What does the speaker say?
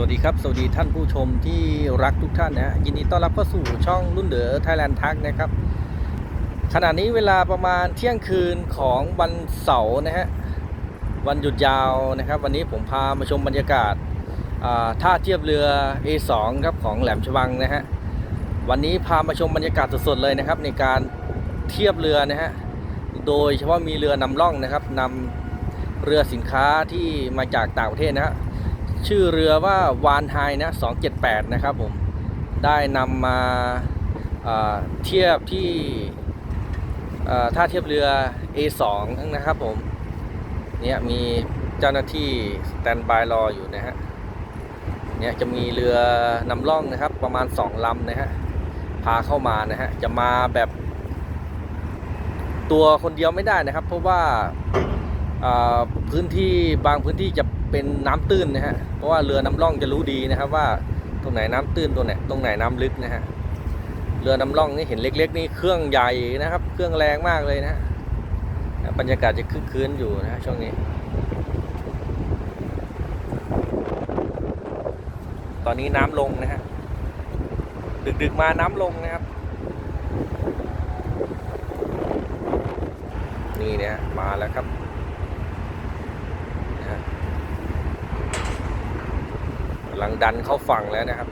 วัสดีครับ สวัสดีท่านผู้ชมที่รักทุกท่านนะยินดีต้อนรับเข้าสู่ช่องรุ่นเดอไทยแลนด์ทักนะครับ ขณะนี้เวลาประมาณเที่ยงคืนของวันเสาร์นะฮะวันหยุดยาวนะครับ วันนี้ผมพามาชมบรรยากาศาท่าเทียบเรือ A2 ครับของแหลมฉบังนะฮะวันนี้พามาชมบรรยากาศสดๆเลยนะครับ ในการเทียบเรือนะฮะโดยเฉพาะมีเรือนำร่องนะครับนำเรือสินค้าที่มาจากต่างประเทศนะฮะ ชื่อเรือว่าวานไฮนะ278 นะครับผม ได้นำมาเทียบที่ท่าเทียบเรือ A2 นะครับผม เนี่ยมีเจ้าหน้าที่สแตนบายรออยู่นะฮะ เนี่ยจะมีเรือนำร่องนะครับประมาณ 2ลำนะฮะ พาเข้ามานะฮะ จะมาแบบตัวคนเดียวไม่ได้นะครับ เพราะว่าพื้นที่บางพื้นที่จะ เป็นน้ำตื้นนะฮะ เพราะว่าเรือน้ำร่องจะรู้ดีนะครับว่าตรงไหนน้ำตื้นตัวไหนตรงไหนน้ำลึกนะฮะ เรือน้ำร่องนี่เห็นเล็ก ๆ นี่เครื่องใหญ่นะครับ เครื่องแรงมากเลยนะบรรยากาศจะคึกคืนอยู่นะช่วงนี้ ตอนนี้น้ำลงนะฮะ ดึกๆมาน้ำลงนะครับ นี่เนะฮะมาแล้วครับ นะฮะกำ ลังดันเข้าฝั่งแล้วนะครับ